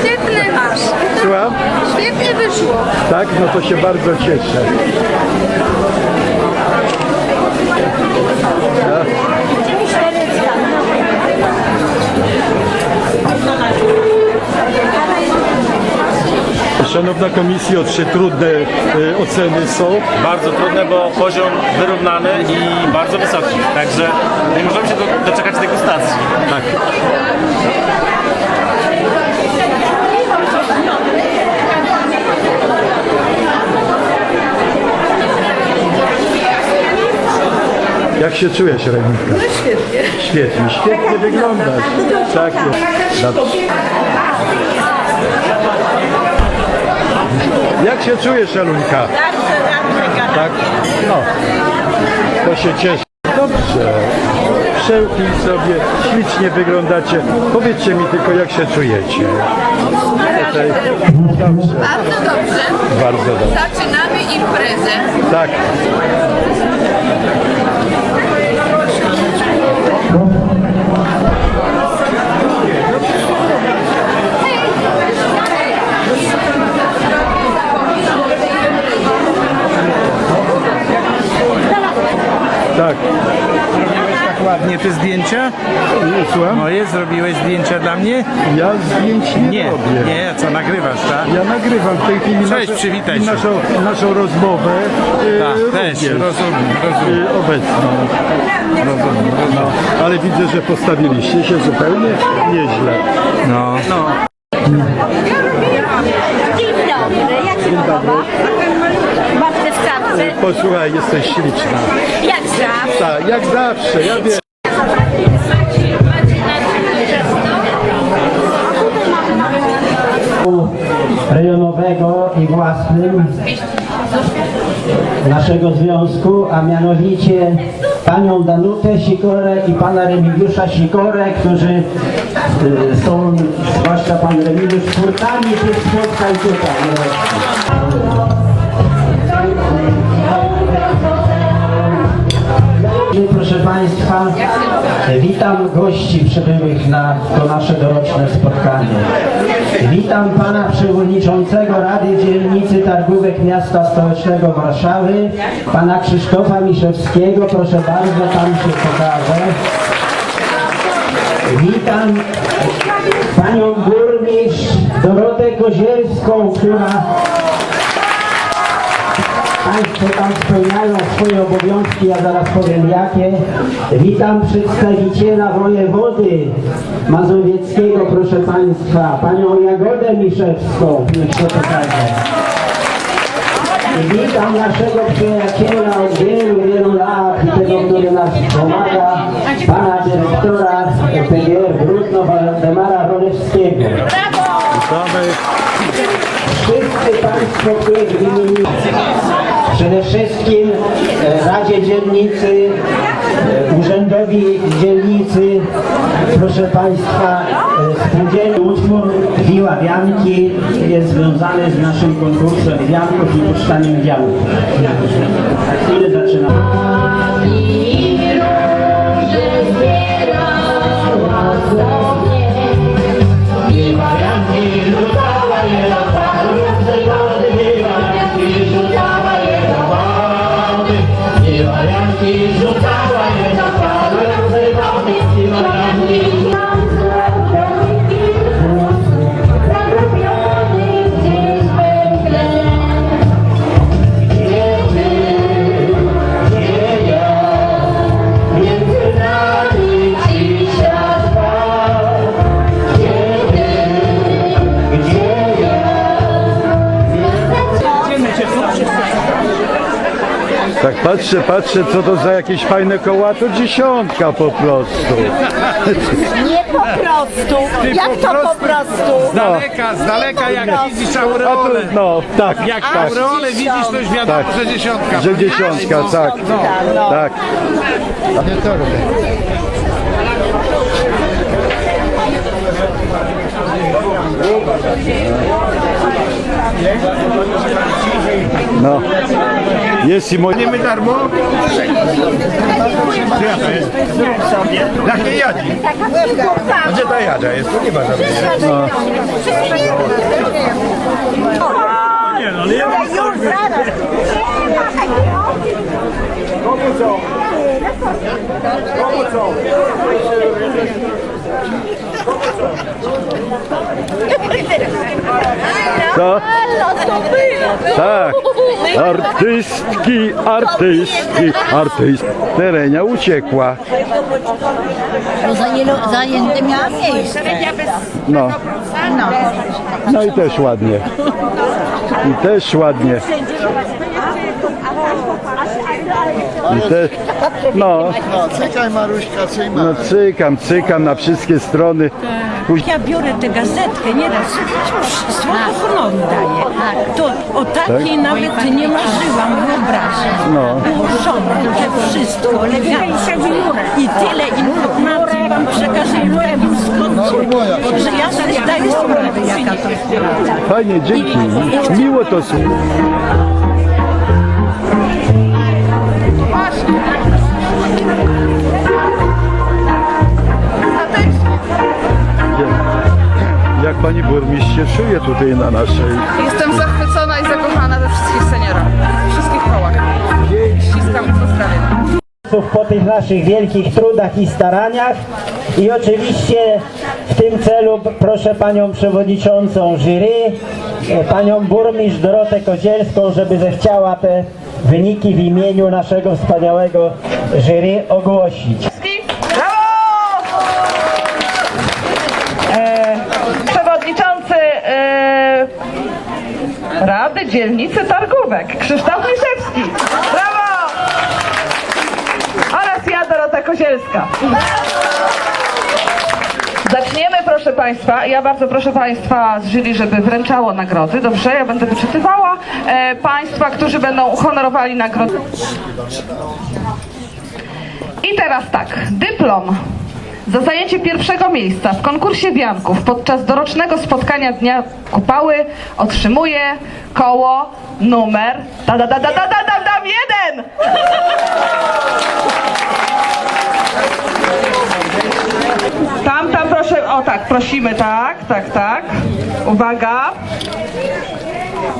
Świetny masz. Słucham? Świetnie wyszło. Tak? No to się bardzo cieszę. Szanowna Komisjo, czy trudne y, oceny są? Bardzo trudne, bo poziom wyrównany i bardzo wysoki. Także nie możemy się do, doczekać degustacji. Tak. Jak się czujesz, Renika? No świetnie. Świetnie, świetnie wyglądasz. Tak jest. Dobrze. Jak się czujesz, Eluńka? Tak? No. To się cieszę. Dobrze. Przełknij sobie, ślicznie wyglądacie. Powiedzcie mi tylko, jak się czujecie. Tutaj. Dobrze, Bardzo dobrze. bardzo dobrze. Zaczynamy imprezę. Tak. Tak. Tak ładnie te zdjęcia? Słucham? Moje, zrobiłeś zdjęcia dla mnie? Ja zdjęć nie, Nie, robię. nie, co nagrywasz, tak? Ja nagrywam w tej chwili Cześć, przywitaj się. naszą, naszą rozmowę e, Tak, też, również, rozumiem, rozumiem. e, obecną. Rozumiem, No, ale widzę, że postawiliście się zupełnie nieźle. No. Dzień dobry, jak się podoba? Babcie w czapce, Posłuchaj, jesteś śliczna. jak zawsze. Tak, jak zawsze, ja wiem. Własnym naszego związku, a mianowicie panią Danutę Sikorę i pana Remigiusza Sikorę, którzy y, są, zwłaszcza pan Remigiusz, twórcami tych spotkań tutaj. Proszę Państwa, witam gości przybyłych na to nasze doroczne spotkanie. Witam Pana Przewodniczącego Rady Dzielnicy Targówek Miasta Stołecznego Warszawy, Pana Krzysztofa Miszewskiego. Proszę bardzo, Pan się pokaże. Witam Panią Burmistrz Dorotę Kozielską, która Państwo tam spełniają swoje obowiązki, ja zaraz powiem jakie. Witam przedstawiciela wojewody mazowieckiego, proszę Państwa, Panią Jagodę Miszewską, Witam naszego przyjaciela od wielu, wielu lat i tego, który nas pomaga, Pana Dyrektora PGR Brudno Waldemara Rolewskiego. Wszyscy Państwo, których przede wszystkim e, Radzie Dzielnicy, e, Urzędowi Dzielnicy, proszę Państwa, e, spółdzielny utwór Wiła Wianki jest związany z naszym konkursem wianków i puszczaniem wianków. Za chwilę zaczynamy. Patrzę, patrzę, co to za jakieś fajne koła, to dziesiątka po prostu. Nie po prostu. Jak to po prostu? Z daleka, z daleka jak widzisz A tu, aureolę. no, tak, Jak tak, aureolę widzisz, to już wiadomo, Tak. że dziesiątka. że dziesiątka, tak, tak. Nie to robię. No. Jeśli moje... Nie my darmo? Gdzie ja? Na jakiej jadzie? Gdzie ta jadzia jest? To nie ma żadnej. No. Nie no, nie ma. Już zaraz. Komu co? Tak. Artystki, artystki, artyst. Terenia uciekła. Zajęło- Zajęte miałam miejsce. No. No i też ładnie. I też ładnie. I te, no, Czekaj Maruśka, cyjma. no cykam, cykam na wszystkie strony. Później, Ja biorę tę gazetkę, nie raz, słowo honoru daję. To o takiej nawet nie marzyłam, wyobraź. no. Ułożone, to wszystko elegancko. I tyle informacji wam przekazuję w takim skrócie, że ja sobie zdaję sprawę, jaka to jest. Fajnie, dzięki. Miło to słuchać. Jak pani burmistrz się czuje tutaj na naszej... Jestem zachwycona i zakochana we wszystkich seniorach. Wszystkich kołach. Ściskam i pozdrawiam. po tych naszych wielkich trudach i staraniach i oczywiście w tym celu proszę panią przewodniczącą jury, e, panią burmistrz Dorotę Kozielską, żeby zechciała te wyniki w imieniu naszego wspaniałego jury ogłosić. przewodniczący e, Rady Dzielnicy Targówek Krzysztof Miszewski. Brawo! Oraz ja, Dorota Kozielska. Zaczniemy, proszę Państwa, ja bardzo proszę Państwa z jury, żeby wręczało nagrody, dobrze? Ja będę wyczytywała e, Państwa, którzy będą uhonorowali nagrody. I teraz tak, dyplom za zajęcie pierwszego miejsca w konkursie wianków podczas dorocznego spotkania Dnia Kupały otrzymuje koło numer da da da da da da, da jeden! Proszę, o tak, prosimy, tak, tak, tak. Uwaga.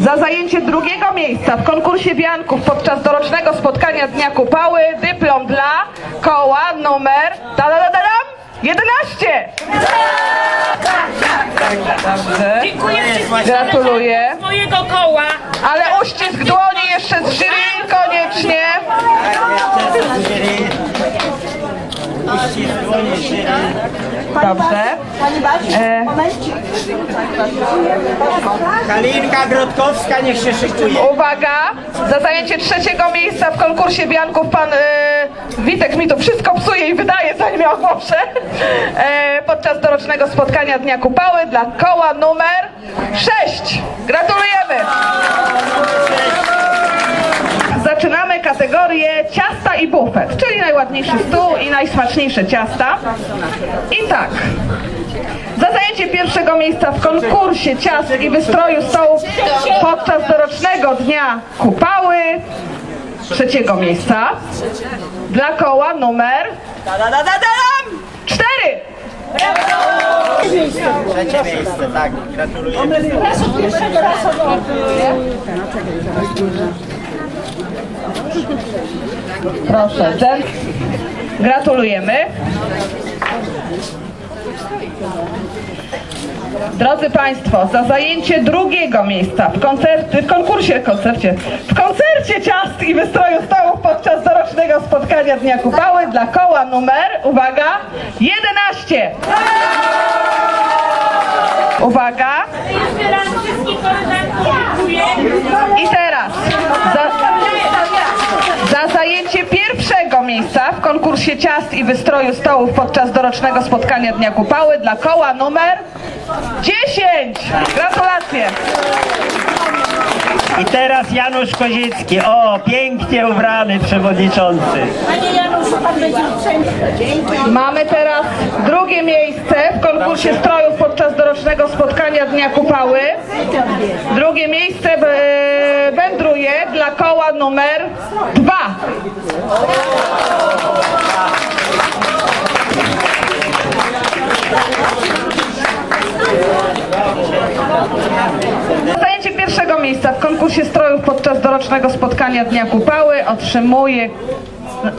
Za zajęcie drugiego miejsca w konkursie wianków podczas dorocznego spotkania Dnia Kupały dyplom dla koła numer da da da da dam 11. Dobrze. Dziękuję wszystkim Gratuluję. mojego koła. Ale uścisk dłoni jeszcze z jury koniecznie. Dobrze. E, Kalinka Grodkowska niech się szykuje. Uwaga! Za zajęcie trzeciego miejsca w konkursie wianków pan e, Witek mi to wszystko psuje i wydaje, zanim ja ogłoszę. E, podczas dorocznego spotkania Dnia Kupały dla koła numer 6. Gratulujemy! Zaczynamy kategorię ciasta i bufet, czyli najładniejszy stół i najsmaczniejsze ciasta. I tak. Za zajęcie pierwszego miejsca w konkursie ciast i wystroju stołów podczas dorocznego dnia kupały trzeciego miejsca dla koła numer cztery. Trzecie miejsce, tak, gratuluję. Proszę, Jen. Gratulujemy. Drodzy Państwo, za zajęcie drugiego miejsca w, koncerty, w konkursie, koncercie, w koncercie ciast i wystroju stołów podczas dorocznego spotkania Dnia Kupały dla koła numer, uwaga, 11. Uwaga. I teraz za, za zajęcie pierwszego miejsca w konkursie ciast i wystroju stołów podczas dorocznego spotkania Dnia Kupały dla koła numer 10. Gratulacje. I teraz Janusz Kozicki. O, pięknie ubrany przewodniczący. Panie Januszu, pan będzie uprzejmy. Mamy teraz drugie miejsce w konkursie strojów podczas dorocznego spotkania Dnia Kupały. Drugie miejsce e, wędruje dla dla koła numer dwa. Podczas dorocznego spotkania Dnia Kupały otrzymuje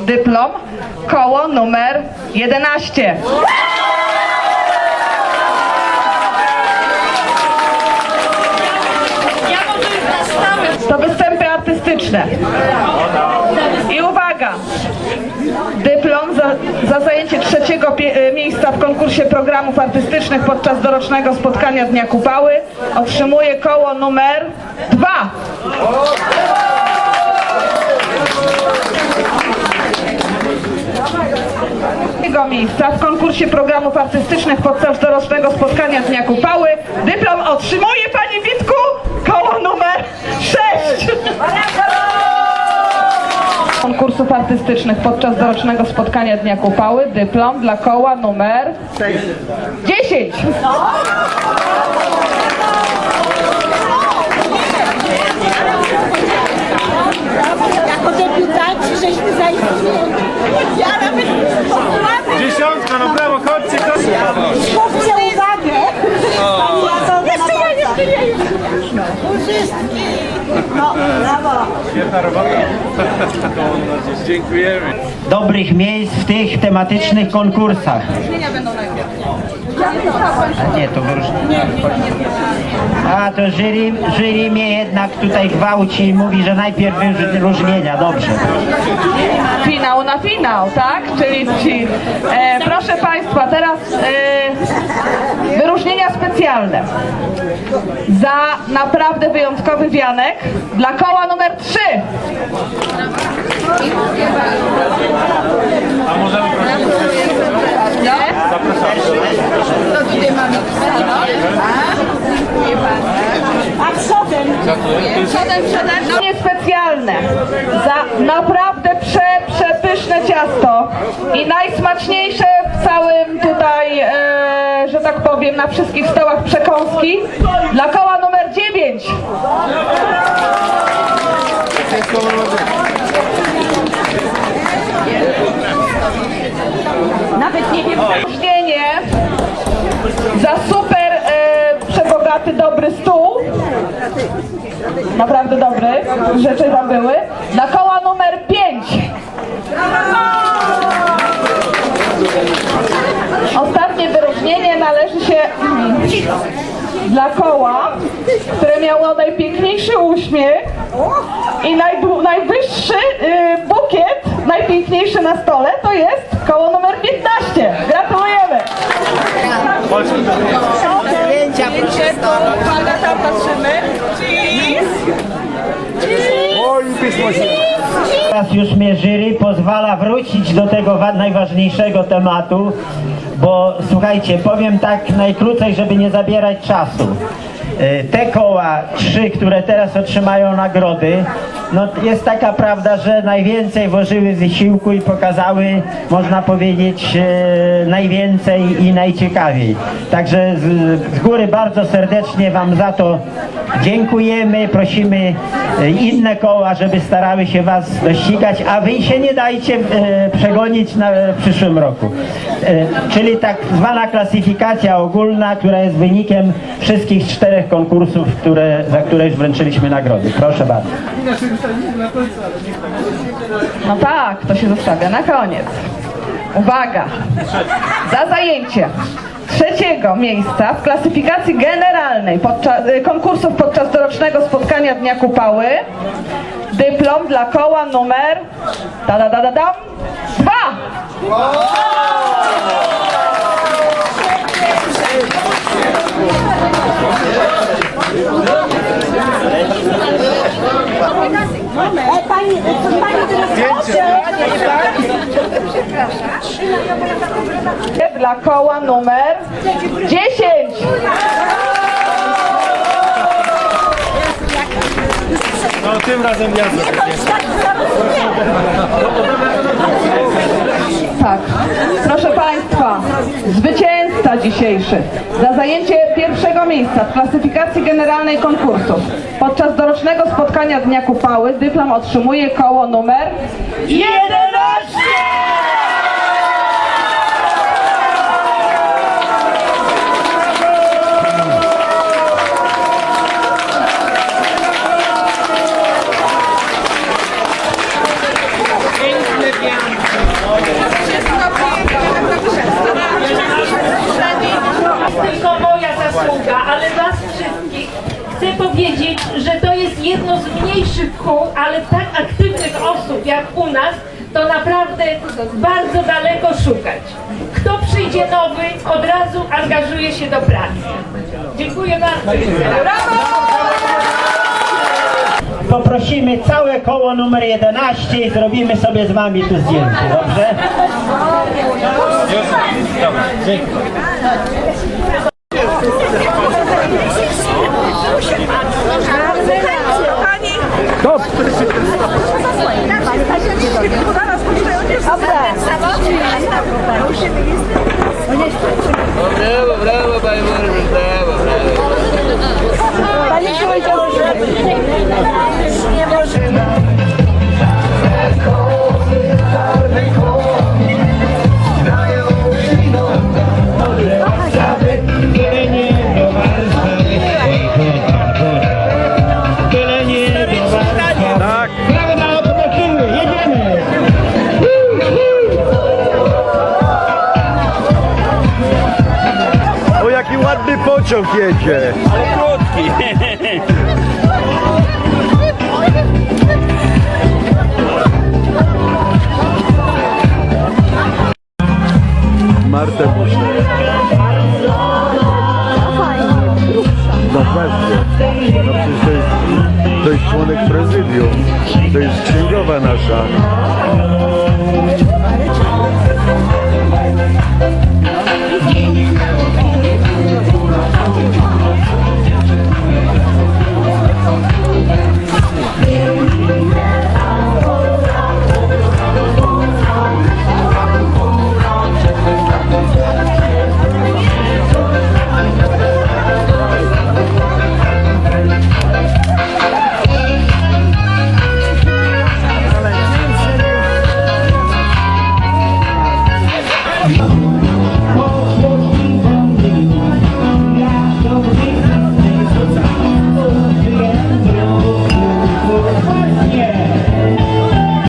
dyplom koło numer 11. To występy artystyczne. I uwaga! Dyplom za, za zajęcie trzeciego e, miejsca w konkursie programów artystycznych podczas dorocznego spotkania Dnia Kupały otrzymuje koło numer dwa. Trzeciego miejsca w konkursie programów artystycznych podczas dorocznego spotkania Dnia Kupały dyplom otrzymuje Pani Witku koło numer 6. konkursów artystycznych podczas dorocznego spotkania Dnia Kupały dyplom dla koła numer 10. Jako debiutanci żeśmy zaistnieli. Ja nawet posłuchamy. Dziesiątka, no brawo, chodźcie, chodźcie. Chłopcie uwagę. Jeszcze ja, jeszcze ja, jeszcze ja. Wszystkich. No, brawo. Dziękujemy. dobrych miejsc w tych tematycznych konkursach. A nie, to wyróżnienie. A to jury, jury mnie jednak tutaj gwałci i mówi, że najpierw wyróżnienia. Dobrze. Finał na finał, tak? Czyli ci. E, proszę Państwa, teraz e, wyróżnienia specjalne. Za naprawdę wyjątkowy wianek dla koła numer 3. A możemy? A przodem. Nie specjalne. Za naprawdę prze, przepyszne ciasto i najsmaczniejsze w całym tutaj, na wszystkich stołach przekąski dla koła numer 9. Nawet nie wiem. Wyróżnienie za super e, przebogaty, dobry stół. Naprawdę dobry. Rzeczy tam były. Dla koła numer 5. Należy się dla koła, które miało najpiękniejszy uśmiech i najbu- najwyższy y, bukiet, najpiękniejszy na stole, to jest koło numer 15. Gratulujemy! Uwaga, tam patrzymy. Teraz już mnie jury pozwala wrócić do tego wa- najważniejszego tematu, bo słuchajcie, powiem tak najkrócej, żeby nie zabierać czasu. E, Te koła, trzy, które teraz otrzymają nagrody, no jest taka prawda, że najwięcej włożyły wysiłku i pokazały, można powiedzieć, e, najwięcej i najciekawiej. Także z, z góry bardzo serdecznie Wam za to dziękujemy, prosimy e, inne koła, żeby starały się Was dościgać, a Wy się nie dajcie przegonić na, w przyszłym roku. Czyli tak zwana klasyfikacja ogólna, która jest wynikiem wszystkich czterech konkursów, które, za które już wręczyliśmy nagrody. Proszę bardzo. No tak, to się zostawia na koniec. Uwaga! Za zajęcie trzeciego miejsca w klasyfikacji generalnej podczas, y, konkursów podczas dorocznego spotkania Dnia Kupały dyplom dla koła numer da da da da dam dwa. E, pani, co pani teraz dla koła numer 10. No tym razem ja zrobię. Tak. Proszę Państwa, zwycięzca dzisiejszy. Za zajęcie pierwszego miejsca w klasyfikacji generalnej konkursów podczas dorocznego spotkania Dnia Kupały dyplom otrzymuje koło numer 11! Nas, to naprawdę bardzo daleko szukać. Kto przyjdzie nowy, od razu angażuje się do pracy. Dziękuję bardzo. Poprosimy całe koło numer 11 i zrobimy sobie z wami tu zdjęcie, dobrze? Brawo, brawo, jedzie. Martę muszę. No właśnie. No przecież to jest, to jest członek prezydium. To jest księgowa nasza.